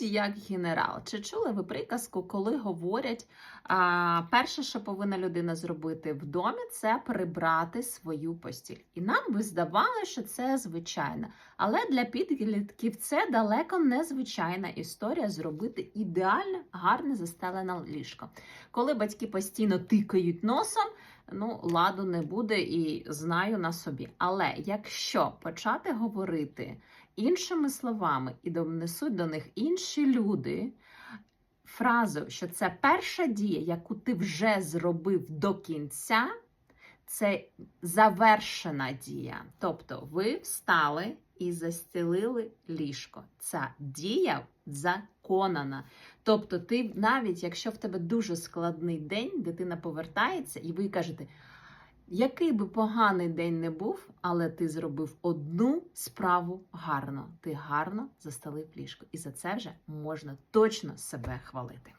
як генерал. Чи чули ви приказку, коли говорять, а, перше, що повинна людина зробити в домі, це прибрати свою постіль. І нам би здавалося, що це звичайно. Але для підлітків це далеко не звичайна історія зробити ідеально гарне застелене ліжко. Коли батьки постійно тикають носом, ну ладу не буде і знаю на собі. Але якщо почати говорити іншими словами і донесуть до них інші люди фразу, що це перша дія, яку ти вже зробив до кінця, це завершена дія. Тобто ви встали і застелили ліжко. Ця дія законана. Тобто, ти навіть якщо в тебе дуже складний день, дитина повертається, і ви кажете, який би поганий день не був, але ти зробив одну справу гарно. Ти гарно застелив ліжко. І за це вже можна точно себе хвалити.